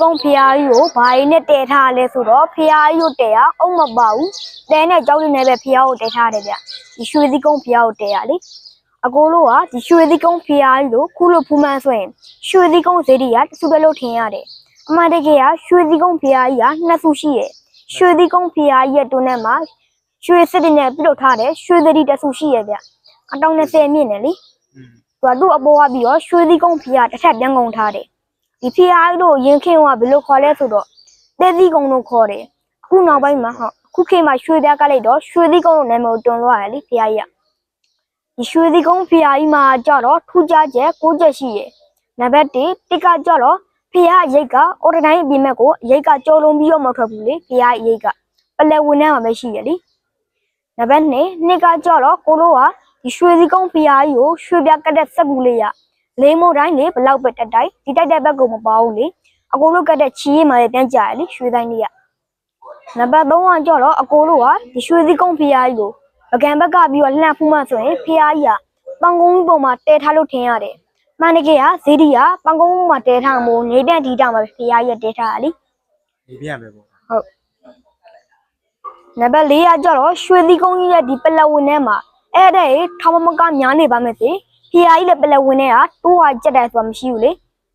ကုန်းဖျားကြီးကိုဘာရင်းနဲ့တည်ထားလဲဆိုတော့ဖျားကြီးကိုတည်ရအုံမပါဘူးတဲနဲ့ကြောက်ရည်နဲ့ပဲဖျားကိုတည်ထားတယ်ဗျဒီရွှေသီးကုန်းဖျားကိုတည်ရလေအကိုတို့ကဒီရွှေသီးကုန်းဖျားကြီးကိုခုလိုဖူးမှန်းဆိုရင်ရွှေသီးကုန်းဇေဒီကတစ်စုပဲလို့ထင်ရတယ်အမှန်တကယ်ကရွှေသီးကုန်းဖျားကြီးကနှစ်စုရှိတယ်ရွှေသီးကုန်းဖျားကြီးရဲ့တွန်းထဲမှာရွှေစစ်တွေနဲ့ပြုတ်ထားတယ်ရွှေသတိတစ်စုရှိရဗျအတောင်20မြင့်တယ်လေอืมသူကသူ့အပေါ်ကပြီးတော့ရွှေသီးကုန်းဖျားတစ်ထပ်ပြန်ကုန်ထားတယ် ဒီဖျားကြီးတို့ရင်ခင်းကဘယ်လိုခေါ်လဲဆိုတော့တဲသီးကုန်းလို့ခေါ်တယ်အခုနောက်ပိုင်းမှာဟုတ်အခုခေတ်မှာရွှေပြားကလိုက်တော့ရွှေသီးကုန်းလို့နာမည်ကိုတွန်းသွားတယ်လေဖျားကြီးကဒီရွှေသီးကုန်းဖျားကြီးမှာကြတော့ထူးခြားချက်၉ချက်ရှိတယ်နံပါတ်1တစ်ကကြတော့ဖျားရိတ်ကအော်တတိုင်းအပြင်ဘက်ကိုရိတ်ကကြော်လုံးပြီးတော့မထွက်ဘူးလေဖျားရိတ်ကပလက်ဝင်ထဲမှာပဲရှိရလေနံပါတ်2နှစ်ကကြတော့ကိုလိုကဒီရွှေစည်းကုန်းဖျားကြီးကိုရွှေပြကတ်တဲ့စက်ကူလေးရ လေးမို့တိုင်းလေဘလောက်ပဲတက်တိုင်းဒီတိုက်တဲ့ဘက်ကိုမပေါဘူးလေအကိုလိုကတ်တဲ့ချီးရင်မှလည်းပြန်ကြရလေရွှေတိုင်းလေးရနံပါတ်3ကကြတော့အကိုလိုကဒီရွှေစည်းကုန်းဖျားကြီးကိုပကံဘက်ကပြီးတော့လှမ်းဖူးမှဆိုရင်ဖျားကြီးကပန်းကုန်းကြီးပုံမှာတဲထားလို့ထင်ရတယ်မှန်တကယ်ကဇေဒီကပန်းကုန်းမှာတဲထားမို့နေတန့်ဒီတောင်မှာဖျားကြီးကတဲထားရလေဒီပြရမယ်ပေါ့ဟုတ်နံပါတ်၄ကကြတော့ရွှေသီးကုန်းကြီးရဲ့ဒီပလက်ဝင်ထဲမှာအဲ့တဲ့ထောင်မမကများနေပါမယ်စေ ဖီယာကြီးလည်းပလက်ဝင်ထဲကတိုးဟာကြက်တယ်ဆိုတာမရှိဘူးလေ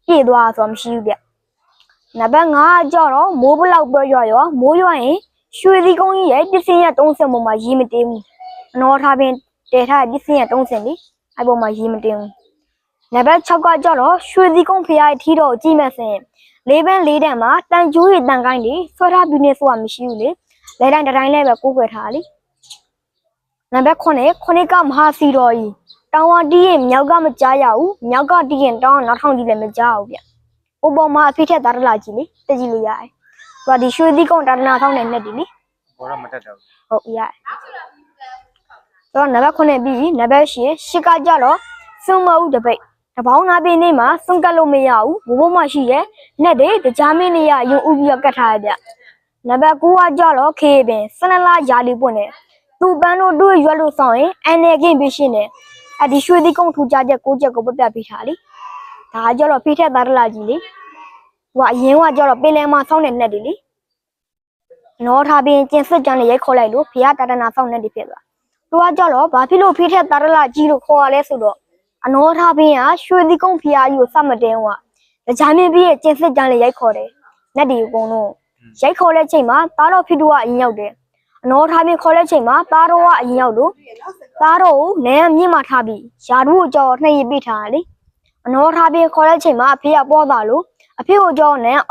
ပြည့်သွားဆိုတာမရှိဘူးဗျနံပါတ်၅ကကြတော့မိုးဘလောက်ပဲရွာရောမိုးရွာရင်ရွှေသီးကုန်းကြီးရဲ့ပစ္စည်းရ30ပုံမှာရေးမတင်ဘူးအနော်ထားပင်တည်ထားတဲ့ပစ္စည်းရ30လေအဲ့ပုံမှာရေးမတင်ဘူးနံပါတ်6ကကြတော့ရွှေသီးကုန်းဖီယာရဲ့ထီတော့ကြည့်မယ်ဆိုရင်လေးပန်းလေးတန်မှာတန်ကျိုးရတန်ကိုင်းလေးဆွဲထားပြီးနေဆိုတာမရှိဘူးလေလဲတိုင်းတစ်တိုင်းလည်းပဲကိုးကွယ်ထားလေနံပါတ်9 9ကမဟာစီတော်ကြီး တောင်ဝတီးရင်မြောက်ကမကြားရဘူးမြောက်ကတီးရင်တောင်နောက်ထောင်ကြီးလည်းမကြားဘူးဗျဥပမာအဖိထက်သားတလာကြီးလေတက်ကြည့်လို့ရတယ်သူကဒီရွှေသီးကုန်းတာတနာဆောင်တဲ့နဲ့ဒီလေဘောတော့မတက်တော့ဟုတ်ရတယ်တော့နံပါတ်9ပြီးနံပါတ်10ရှစ်ကကြတော့စွန်မဦးတပိတ်တပေါင်းနာပင်နေမှာစွန့်ကတ်လို့မရဘူးဘိုးဘိုးမှရှိရဲ့နဲ့တွေတကြားမင်းနေရရုံဥပြီးတော့ကတ်ထားရဗျနံပါတ်9ကကြတော့ခေပင်စနလာယာလီပွင့်နေသူ့ပန်းတို့တို့ရွက်လို့ဆောင်ရင်အန်နယ်ကင်းပြီးရှင်းတယ် အဲ့ဒီရွှေသီးကုန်းထူကြချက်6ချက်ကိုပြပြပေးထားလေဒါကကြတော့ဖိထက်သားတလာကြီးလေဟိုကအရင်ကကြတော့ပင်လယ်မှာဆောင်းတဲ့နဲ့တွေလေနော်ထားပြီးကျင်စစ်ကြံလေးရိုက်ခေါ်လိုက်လို့ဖះတာတနာဆောင်နေတယ်ဖြစ်သွား။သူကကြောက်တော့ဘာဖြစ်လို့ဖိထက်တာရလာကြီးလို့ခေါ်ရလဲဆိုတော့အနော်ထားပြီးကရွှေသီးကုန်းဖះကြီးကိုစမတင်းကတကြားမြင့်ပြီးကျင်စစ်ကြံလေးရိုက်ခေါ်တယ်။နက်ဒီအကုန်လုံးရိုက်ခေါ်တဲ့ချိန်မှာသားတော်ဖိတူကအရင်ရောက်တယ်။ အနော်ထားပြီးခေါ်တဲ့ချိန်မှာသားတော်ကအရင်ရောက်လို့သားတော်ကိုနဲမြင့်မှထားပြီးယာတို့ကိုကြော်နှိပ်ရပြထားတယ်လေ။အနော်ထားပြီးခေါ်တဲ့ချိန်မှာအဖေကပေါ်သွားလို့အဖေကိုကြော်နဲ